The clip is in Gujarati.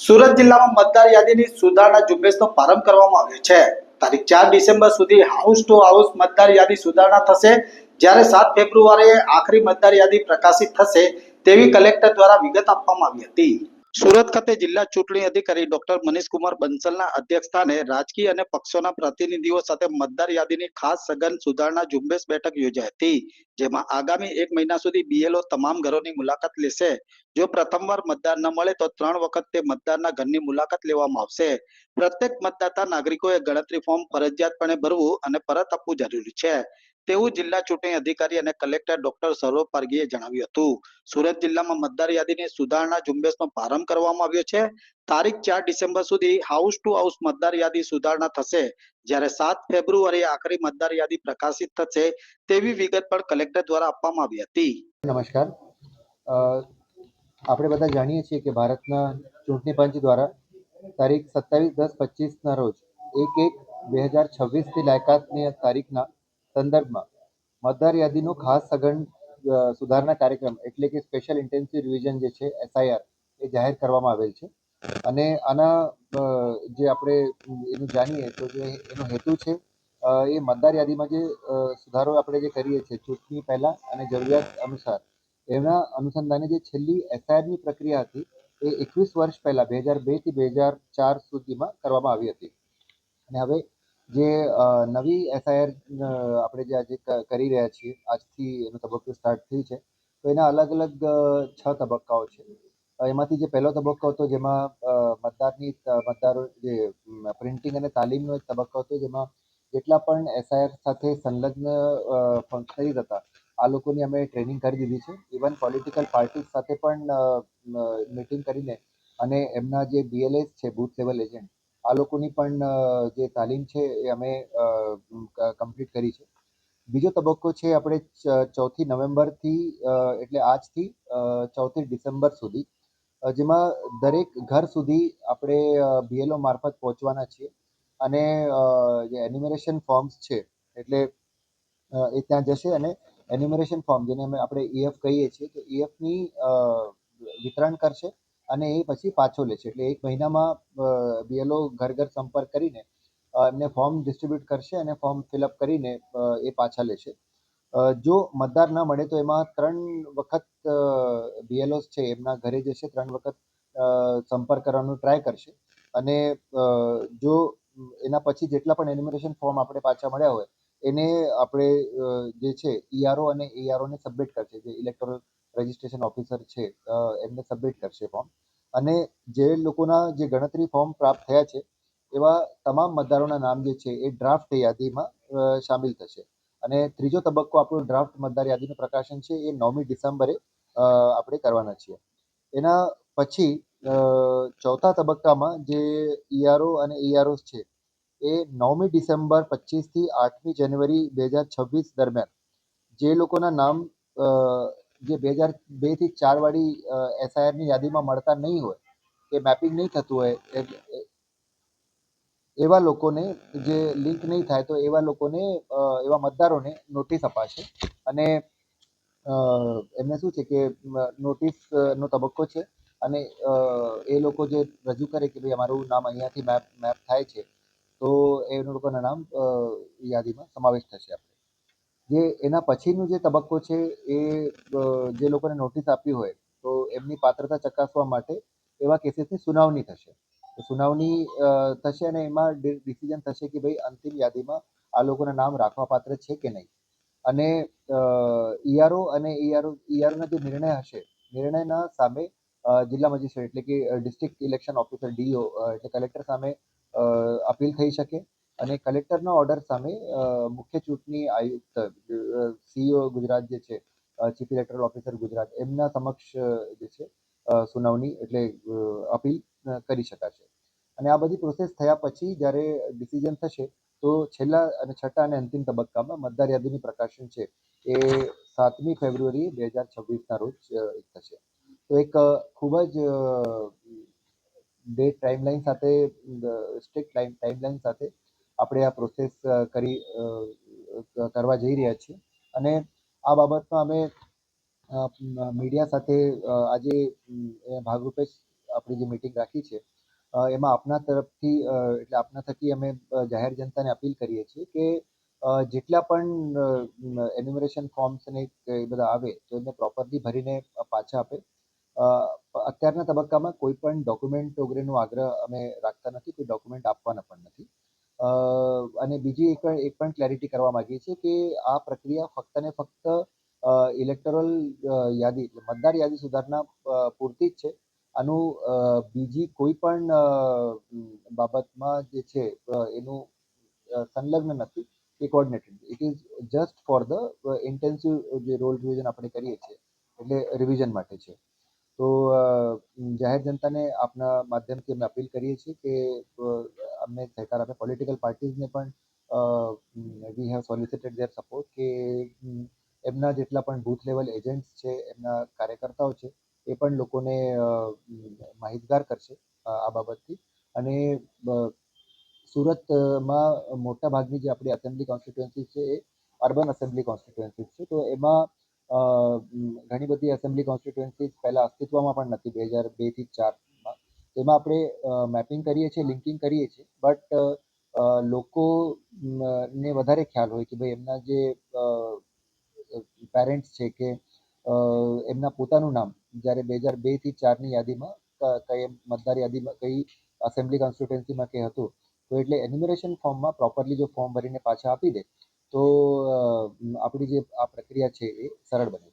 સુરત જિલ્લામાં મતદાર યાદીની સુધારણા ઝુંબેશનો પ્રારંભ કરવામાં આવ્યો છે. તારીખ ચાર ડિસેમ્બર સુધી હાઉસ ટુ હાઉસ મતદાર યાદી સુધારણા થશે. જ્યારે સાત ફેબ્રુઆરીએ આખરી મતદાર યાદી પ્રકાશિત થશે તેવી કલેક્ટર દ્વારા વિગત આપવામાં આવી હતી. સુરત ખાતે જિલ્લા ચૂંટણી અધિકારી ડોક્ટર મનીષકુમાર બંસલના અધ્યક્ષસ્થાને રાજકીય અને પક્ષોના પ્રતિનિધિઓ સાથે મતદાર યાદીની ખાસ સઘન સુધારણા ઝુંબેશ બેઠક યોજાઈ હતી, જેમાં આગામી એક મહિના સુધી બીએલઓ તમામ ઘરોની મુલાકાત લેશે. જો પ્રથમવાર મતદાર ન મળે તો ત્રણ વખત તે મતદારના ઘરની મુલાકાત લેવામાં આવશે. પ્રત્યેક મતદાતા નાગરિકોએ ગણતરી ફોર્મ ફરજિયાતપણે ભરવું અને પરત આપવું જરૂરી છે. તેવું જિલ્લા ચૂંટણી અધિકારી અને કલેક્ટર ડોક્ટર સૌરભ પારગીએ જણાવ્યું હતું. સુરત જિલ્લામાં મતદાર યાદીની સુધારણા ઝુંબેશનો પ્રારંભ કરવામાં આવ્યો છે. તારીખ ચાર ડિસેમ્બર સુધી હાઉસ ટુ હાઉસ મતદાર યાદી સુધારણા થશે. જ્યારે સાત ફેબ્રુઆરી આખરી મતદાર યાદી પ્રકાશિત થશે તેવી વિગત પણ કલેક્ટર દ્વારા આપવામાં આવી હતી. નમસ્કાર. આપણે બધા જાણીએ છીએ કે ભારતના ચૂંટણી પંચ દ્વારા તારીખ સત્તાવીસ દસ પચીસના રોજ એક એક બે હજાર છવ્વીસથી લાયકાતની તારીખના સંદર્ભમાં. મતદાર યાદીનો ખાસ સઘન સુધારણા કાર્યક્રમ એટલે કે સ્પેશિયલ ઇન્ટેન્સિવ રિવિઝન જે છે એસઆઈઆર એ જાહેર કરવામાં આવેલ છે. અને આના જે આપણે એનું જાણીએ તો જે એનો હેતુ છે એ મતદાર યાદીમાં જે સુધારો આપણે જે કરીએ છીએ, ચૂંટણી પહેલાં અને જરૂરિયાત અનુસાર, એના અનુસંધાને જે છેલ્લી એસઆઈઆરની પ્રક્રિયા હતી, એ એકવીસ વર્ષ પહેલાં, બે હજાર બેથી બે હજાર ચાર સુધીમાં કરવામાં આવી હતી. અને હવે જે નવી એસઆઈઆર આપણે જે આજે કરી રહ્યા છીએ, આજથી એનો તબક્કો સ્ટાર્ટ થઈ છે, તો એના અલગ અલગ છ તબક્કાઓ છે. એમાંથી જે પહેલો તબક્કો હતો જેમાં મતદારની મતદારો, જે પ્રિન્ટિંગ અને તાલીમનો એક તબક્કો હતો જેમાં જેટલા પણ એસઆઈઆર સાથે સંલગ્ન ફંક્શનરી હતા આ લોકોની અમે ટ્રેનિંગ કરી દીધી છે. ઇવન પોલિટિકલ પાર્ટીઝ સાથે પણ મિટિંગ કરીને અને એમના જે બીએલએસ છે બૂથ લેવલ એજન્ટ આ લોકોની પણ જે તાલીમ છે એ અમે કમ્પ્લીટ કરી છે. બીજો તબક્કો છે આપણે ચોથી નવેમ્બરથી એટલે આજથી ચોથી ડિસેમ્બર સુધી જેમાં દરેક ઘર સુધી આપણે બીએલઓ મારફત પહોંચવાના છીએ. અને જે એન્યુમરેશન ફોર્મ્સ છે, એટલે એ ત્યાં જશે અને એન્યુમરેશન ફોર્મ જેને અમે આપણે ઈએફ કહીએ છીએ તો ઈએફની વિતરણ કરશે. અને એ પછી પાછો લે છે. એટલે એક મહિનામાં બીએલઓ ઘર ઘર સંપર્ક કરીને એમને ફોર્મ ડિસ્ટ્રીબ્યુટ કરશે અને ફોર્મ ફિલઅપ કરીને એ પાછા લેશે જો મતદાર ના મળે તો એમાં ત્રણ વખત બીએલઓસ છે, એમના ઘરે જશે, ત્રણ વખત સંપર્ક કરવાનો ટ્રાય કરશે. અને જો એના પછી જેટલા પણ એન્યુમરેશન ફોર્મ આપણે પાછા મળ્યા હોય, એને આપણે જે છે ઈઆરઓ અને એઆરઓને સબમિટ કરશે, જે ઇલેક્ટોરલ રજિસ્ટ્રેશન ઓફિસર છે એમને સબમિટ કરશે ફોર્મ અને જે લોકોના જે ગણતરી ફોર્મ પ્રાપ્ત થયા છે, એવા તમામ મતદારોના નામ જે છે, એ ડ્રાફ્ટ યાદીમાં સામેલ થશે. અને ત્રીજો તબક્કો આપણો ડ્રાફ્ટ મતદાર યાદીનું પ્રકાશન છે, એ નવમી ડિસેમ્બરે આપણે કરવાના છીએ. એના પછી ચોથા તબક્કામાં જે ઈઆરઓ અને ઈઆરઓસ છે, એ નવમી ડિસેમ્બર પચીસથી આઠમી જાન્યુઆરી બે હજાર છવ્વીસ દરમિયાન જે લોકોના નામ જે બે હજાર બેથી ચારવાળી એસઆઈઆરની યાદીમાં મળતા નહીં હોય, કે મેપિંગ નહીં થતું હોય એવા લોકોને જે લિંક નહીં થાય, તો એવા લોકોને એવા મતદારોને નોટિસ અપાશે. અને એમને શું છે કે નોટિસ નો તબક્કો છે. અને એ લોકો જે રજૂ કરે કે ભાઈ અમારું નામ અહીંયાથી મેપ મેપ થાય છે, તો એ લોકોના નામ યાદીમાં સમાવેશ થશે આપણે જે એના પછીનું જે તબક્કો છે એ જે લોકોને નોટિસ આપી હોય, તો એમની પાત્રતા ચકાસવા માટે એવા કેસીસની સુનાવણી થશે. સુનાવણી થશે અને એમાં ડિસિઝન થશે કે ભાઈ અંતિમ યાદીમાં આ લોકોના નામ રાખવા પાત્ર છે કે નહીં. અને ઈઆરઓ અને ઈઆરઓ ઈઆરઓના જે નિર્ણય હશે, નિર્ણયના સામે જિલ્લા મજિસ્ટ્રેટ એટલે કે ડિસ્ટ્રિક્ટ ઇલેક્શન ઓફિસર ડીઓ એટલે કલેક્ટર સામે અપીલ થઈ શકે. અને કલેક્ટરના ઓર્ડર સામે મુખ્ય ચૂંટણી આયુક્ત સીઈઓ ગુજરાત જે છે ચીફ ઇલેક્ટરલ ઓફિસર ગુજરાત, એમના સમક્ષ જે છે સુનાવણી એટલે અપીલ કરી શકાશે. અને આ બધી પ્રોસેસ થયા પછી જ્યારે ડિસિઝન થશે, તો છેલ્લા અને છઠ્ઠા અને અંતિમ તબક્કામાં મતદાર યાદીનું પ્રકાશન છે, એ સાતમી ફેબ્રુઆરી બે હજાર છવ્વીસના રોજ થશે. તો એક ખૂબ જ ડેટ, ટાઈમલાઈન સાથે સ્ટ્રિક્ટ ટાઈમ, ટાઈમલાઈન સાથે આપણે આ પ્રોસેસ કરી કરવા જઈ રહ્યા છીએ. અને આ બાબતમાં અમે મીડિયા સાથે આજે ભાગરૂપે આપણી જે મિટિંગ રાખી છે એમાં આપના તરફથી એટલે આપના થકી અમે જાહેર જનતાને અપીલ કરીએ છીએ કે જેટલા પણ એન્યુમરેશન ફોર્મ્સ ને એ બધા આવે, તો એમને પ્રોપરલી ભરીને પાછા આપે. અત્યારના તબક્કામાં કોઈ પણ ડોક્યુમેન્ટ વગેરેનો આગ્રહ અમે રાખતા નથી, કોઈ ડોક્યુમેન્ટ આપવાના પણ નથી. અને બીજી એક એક પણ ક્લેરિટી કરવા માંગીએ છીએ કે આ પ્રક્રિયા ફક્ત ને ફક્ત ઇલેક્ટોરલ યાદી એટલે મતદાર યાદી સુધારના પૂરતી જ છે. આનું બીજી કોઈ પણ બાબતમાં જે છે એનું સંલગ્ન નથી, એ coordinated it is just for the intensive જે રોલ રિવિઝન આપણે કરીએ છીએ, એટલે રિવિઝન માટે છે. તો જાહેર જનતાને આપના માધ્યમથી અમે અપીલ કરીએ છીએ કે અમને સહકાર આપ્યો પોલિટિકલ પાર્ટીઝને પણ we have solicited their support કે એમના જેટલા પણ બૂથ લેવલ એજન્ટ્સ છે, એમના કાર્યકર્તાઓ છે, એ પણ લોકોને માહિતગાર કરશે આ બાબતથી. અને સુરતમાં મોટા ભાગની જે આપણી એસેમ્બલી કોન્સ્ટિટ્યુન્સી છે, એ અર્બન એસેમ્બલી કોન્સ્ટિટ્યુન્સી છે. તો એમાં ઘણી બધી એસેમ્બલી કોન્સ્ટિટ્યુન્સીસ પહેલા અસ્તિત્વમાં પણ નથી. બે હજાર બેથી એમાં આપણે મેપિંગ કરીએ છીએ લિંકિંગ કરીએ છીએ. બટ લોકો ને વધારે ખ્યાલ હોય કે ભાઈ એમના જે પેરેન્ટ્સ છે કે એમના પોતાનું નામ, જ્યારે બે હજાર બેથી ચારની યાદીમાં કઈ મતદાર યાદીમાં, કઈ એસેમ્બલી કોન્સ્ટિટ્યુન્સીમાં કે હતું, તો એટલે એન્યુમરેશન ફોર્મમાં પ્રોપરલી જો ફોર્મ ભરીને પાછા આપી દે, તો આપણી જે આ પ્રક્રિયા છે એ સરળ બને.